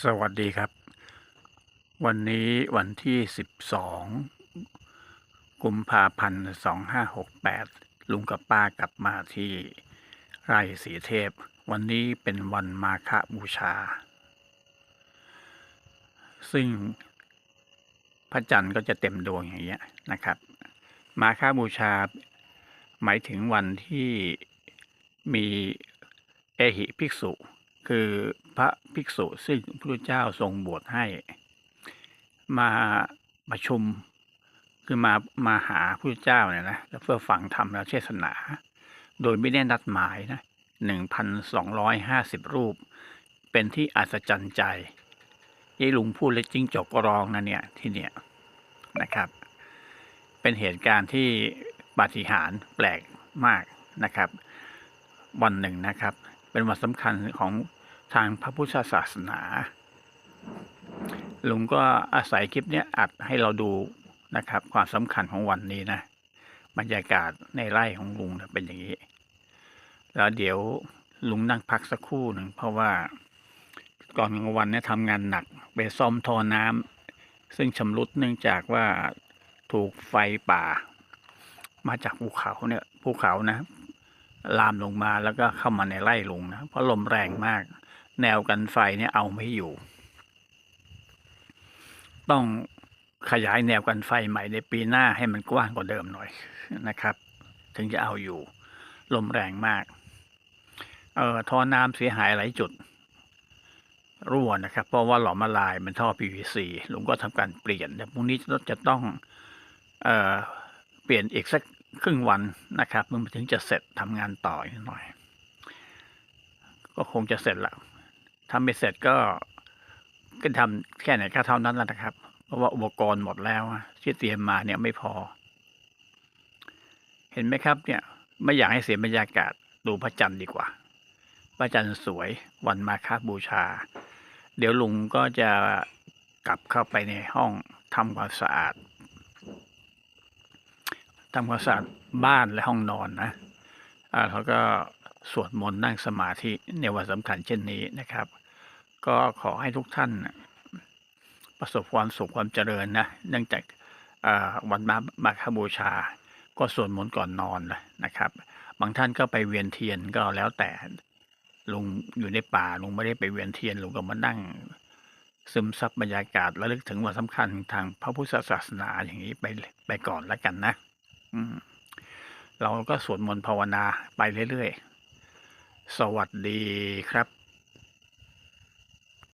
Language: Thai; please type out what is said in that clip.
สวัสดีครับ วันนี้วันที่ 12 กุมภาพันธ์ 2568 ลุงกับป้ากลับมาที่ไร่สีเทพ วันนี้เป็นวันมาฆบูชา ซึ่งพระจันทร์ก็จะเต็มดวงอย่างเงี้ยนะครับ มาฆบูชา หมายถึงวันที่มีเอหิภิกษุ คือพระภิกษุซึ่งพระพุทธเจ้าทรงบวชให้ มาประชุมคือมามาหาพระพุทธเจ้าเนี่ยนะแล้วเพื่อฟังธรรมและเทศนา โดยไม่ได้นัดหมายนะหนึ่งพันสองร้อยห้าสิบรูป เป็นที่อัศจรรย์ใจยี่ลุงพูดและจิ้งจกร้องนะเนี่ยที่เนี่ยนะครับ เป็นเหตุการณ์ที่ปาฏิหาริย์แปลกมากนะครับ วันหนึ่งนะครับ เป็นวันสำคัญของทางพระพุทธศาสนา ลุงก็อาศัยคลิปนี้อัดให้เราดูนะครับ ความสำคัญของวันนี้นะ บรรยากาศในไร่ของลุงเนี่ยเป็นอย่างนี้ แล้วเดี๋ยวลุงนั่งพักสักครู่หนึ่งเพราะว่าก่อนกลางวันเนี่ยทำงานหนักไปซ่อมท่อน้ำซึ่งชำรุดเนื่องจากว่าถูกไฟป่า มาจากภูเขาเนี่ยภูเขานะ ลามลงมาแล้วก็เข้ามาในไร่ลุงนะ เพราะลมแรงมาก แนวกันไฟเนี่ยเอาไม่อยู่ ต้องขยายแนวกันไฟใหม่ในปีหน้าให้มันกว้างกว่าเดิมหน่อยนะครับ ถึงจะเอาอยู่ ลมแรงมาก เอ่อท่อน้ำเสียหายหลายจุด รั่วนะครับ เพราะว่าหลอมละลายมันท่อ PVC ลุงก็ทำการเปลี่ยนแต่พรุ่งนี้จะต้องเอ่อเปลี่ยนอีกสัก ครึ่งวันนะครับ มันถึงจะเสร็จทำงานต่ออีกหน่อย ก็คงจะเสร็จแล้วทำไม่เสร็จก็ก็ทำแค่ไหนก็เท่านั้นแหละนะครับ เพราะว่าอุปกรณ์หมดแล้วที่เตรียมมาเนี่ยไม่พอ เห็นไหมครับ เนี่ย ไม่อยากให้เสียบรรยากาศดูพระจันทร์ดีกว่า พระจันทร์สวยวันมาฆบูชา เดี๋ยวลุงก็จะกลับเข้าไปในห้องทำความสะอาด ทำความสะอาดบ้านและห้องนอนนะอ่าแล้วก็สวดมนต์นั่งสมาธิในวันสำคัญเช่นนี้นะครับ ก็ขอให้ทุกท่านประสบความสุขความเจริญนะ เนื่องจากวันมามาคบูชา ก็สวดมนต์ก่อนนอนนะนะครับ บางท่านก็ไปเวียนเทียนก็แล้วแต่ลุงอยู่ในป่าลุงไม่ได้ไปเวียนเทียนลุงก็มานั่ง ซึมซับบรรยากาศและลึกถึงวันสำคัญทางพระพุทธศาสนาอย่างนี้ไปไปก่อนแล้วกันนะ เราก็สวดมนต์ภาวนาไปเรื่อยๆ สวัสดีครับ